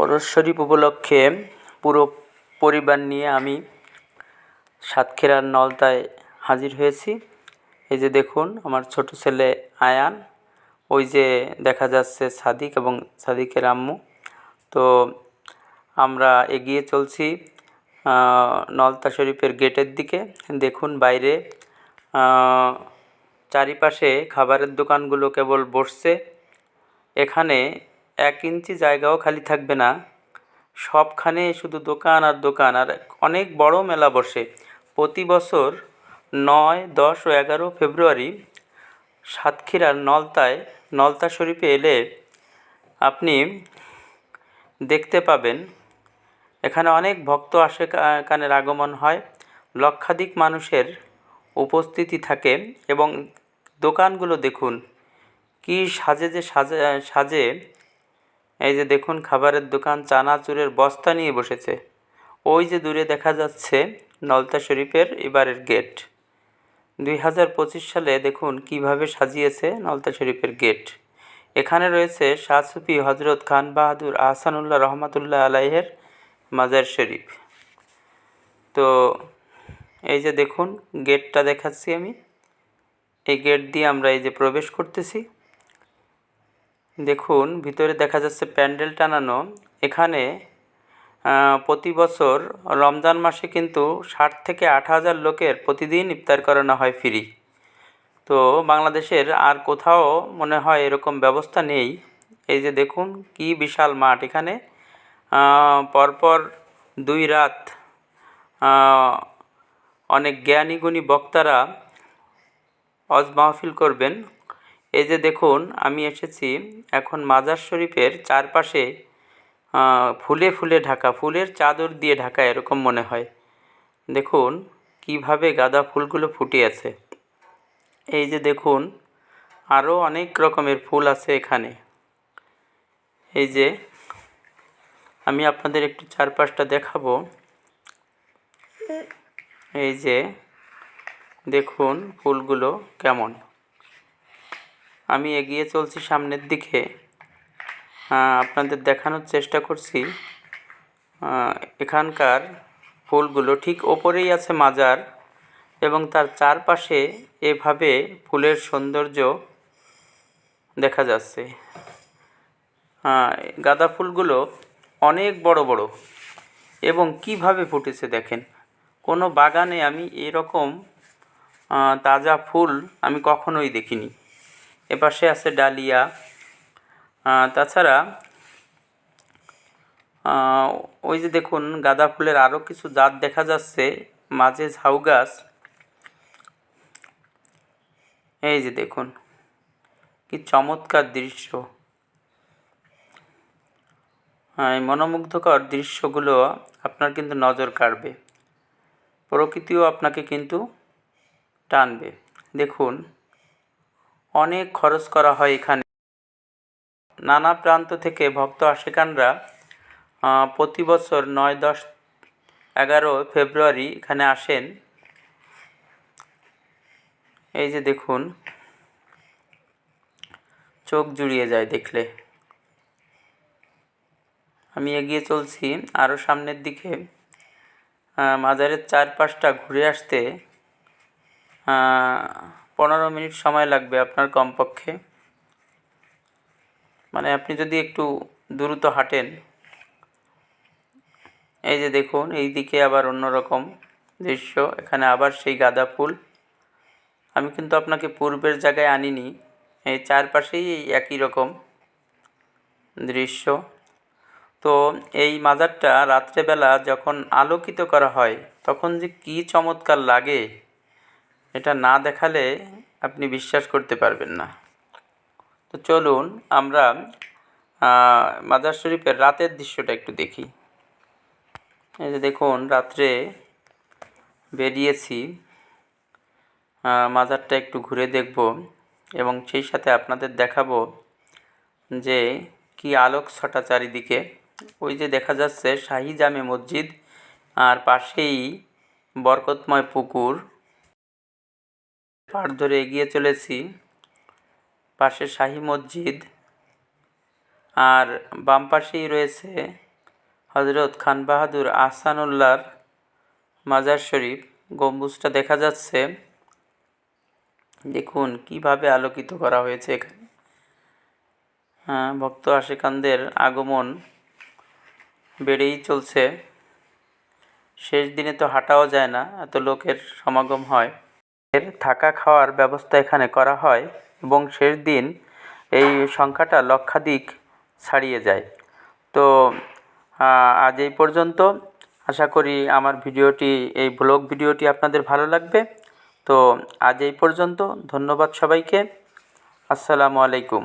পরশ উপলক্ষে পুরো পরিবার নিয়ে আমি সাতক্ষীরার নলতায় হাজির হয়েছি। এই যে দেখুন, আমার ছোট ছেলে আয়ান, ওই যে দেখা যাচ্ছে সাদিক এবং সাদিকের আম্মু। তো আমরা এগিয়ে চলছি নলতা শরীফের গেটের দিকে। দেখুন বাইরে চারিপাশে খাবারের দোকানগুলো কেবল বসছে। এখানে এক ইঞ্চি জায়গাও খালি থাকবে না। সবখানে শুধু দোকান আর দোকান, আর অনেক বড় মেলা বসে। প্রতি বছর নয়, দশ ও এগারো ফেব্রুয়ারি সাতক্ষীরার নলতায়, নলতা শরীফে এলে আপনি দেখতে পাবেন। এখানে অনেক ভক্ত আসে কানের আগমন হয়। লক্ষাধিক মানুষের উপস্থিতি থাকে এবং দোকানগুলো দেখুন। কী সাজে যে সাজে সাজে এই যে দেখুন, খাবারের দোকান চানাচুরের বস্তা নিয়ে বসেছে। ওই যে দূরে দেখা যাচ্ছে নলতা শরীফের এবারের গেট। দুই হাজার পঁচিশ সালে দেখুন কীভাবে সাজিয়েছে নলতা শরীফের গেট। এখানে রয়েছে শাহ সুফি হজরত খান বাহাদুর আহসানুল্লাহ রহমতুল্লাহ আলাইহের মাজার শরীফ। তো এই যে দেখুন, গেটটা দেখাচ্ছি আমি। এই গেট দিয়ে আমরা এই যে প্রবেশ করতেছি। দেখুন, ভিতরে দেখা যাচ্ছে প্যান্ডেল টানানো। এখানে প্রতি বছর রমজান মাসে কিন্তু ষাট থেকে আট হাজার লোকের প্রতিদিন ইফতার করানো হয় ফ্রি। তো বাংলাদেশের আর কোথাও মনে হয় এরকম ব্যবস্থা নেই। এই যে দেখুন, কি বিশাল মাঠ এখানে। পরপর দুই রাত অনেক জ্ঞানীগুণী বক্তারা অজ মাহফিল করবেন। এই যে দেখুন, আমি এসেছি এখন মাজার শরীফের চারপাশে ফুলে ফুলে ঢাকা, ফুলের চাদর দিয়ে ঢাকা এরকম মনে হয়। দেখুন কীভাবে গাঁদা ফুলগুলো ফুটে আছে। এই যে দেখুন আরও অনেক রকমের ফুল আছে এখানে। এই যে আমি আপনাদের একটু চারপাশটা দেখাবো। এই যে দেখুন ফুলগুলো কেমন। আমি এগিয়ে চলছি সামনের দিকে। আপনাদের দেখানোর চেষ্টা করছি। এখানকার ফুলগুলো ঠিক ওপরেই আছে মাজার এবং তার চারপাশে এভাবে ফুলের সৌন্দর্য দেখা যাচ্ছে। গাঁদা ফুলগুলো অনেক বড় বড় এবং কীভাবে ফুটেছে দেখেন। কোনো বাগানে আমি এরকম তাজা ফুল আমি কখনোই দেখিনি। এপাশে আছে ডালিয়া। তাছাড়া ওই যে দেখুন, গাঁদা ফুলের আরও কিছু জাত দেখা যাচ্ছে, মাঝে ঝাউ গাছ। এই যে দেখুন, কি চমৎকার দৃশ্য। এই মনোমুগ্ধকর দৃশ্যগুলো আপনার কিন্তু নজর কাড়বে। প্রকৃতিও আপনাকে কিন্তু টানবে। দেখুন অনেক খরচ করা হয় এখানে। নানা প্রান্ত থেকে ভক্ত আশেকানরা প্রতি বছর নয় দশ এগারো ফেব্রুয়ারি এখানে আসেন। এই যে দেখুন, চোখ জুড়িয়ে যায় দেখলে। আমি এগিয়ে চলছি আরও সামনের দিকে মাজারের চারপাশটা ঘুরে আসতে পনেরো মিনিট সময় লাগবে আপনার কমপক্ষে। মানে আপনি যদি একটু দ্রুত হাঁটেন। এই যে দেখুন, এই দিকে আবার অন্যরকম দৃশ্য। এখানে আবার সেই গাঁদা ফুল। আমি কিন্তু আপনাকে পূর্বের জায়গায় আনিনি, এই চারপাশেই এই একই রকম দৃশ্য। তো এই মাজারটা রাত্রেবেলা যখন আলোকিত করা হয়, তখন যে কী চমৎকার লাগে, এটা না দেখালে আপনি বিশ্বাস করতে পারবেন না। তো চলুন আমরা মাজার শরীফের রাতের দৃশ্যটা একটু দেখি। এই যে দেখুন, রাত্রে বেরিয়েছি মাজারটা একটু ঘুরে দেখব এবং সেই সাথে আপনাদের দেখাবো যে কি আলোক ছটা চারিদিকে। ওই যে দেখা যাচ্ছে শাহি জামে মসজিদ, আর পাশেই বরকতময় পুকুর পাড় ধরে এগিয়ে চলেছি। পাশে শাহি মসজিদ আর বাম পাশেই রয়েছে হজরত খান বাহাদুর আহসানুল্লাহর মাজার শরীফ। গম্বুজটা দেখা যাচ্ছে। দেখুন কীভাবে আলোকিত করা হয়েছে এখানে। হ্যাঁ ভক্ত আশেকানদের আগমন বেড়েই চলছে। শেষ দিনে তো হাঁটাও যায় না, এত লোকের সমাগম হয়। এর থাকা খাওয়ার ব্যবস্থা এখানে করা হয় এবং শেষ দিন এই সংখ্যাটা লক্ষাধিক ছাড়িয়ে যায়। তো আজ এই পর্যন্ত। আশা করি আমার ভিডিওটি, এই ব্লগ ভিডিওটি আপনাদের ভালো লাগবে। তো, আজ এই পর্যন্ত। ধন্যবাদ সবাইকে। আসসালামু আলাইকুম।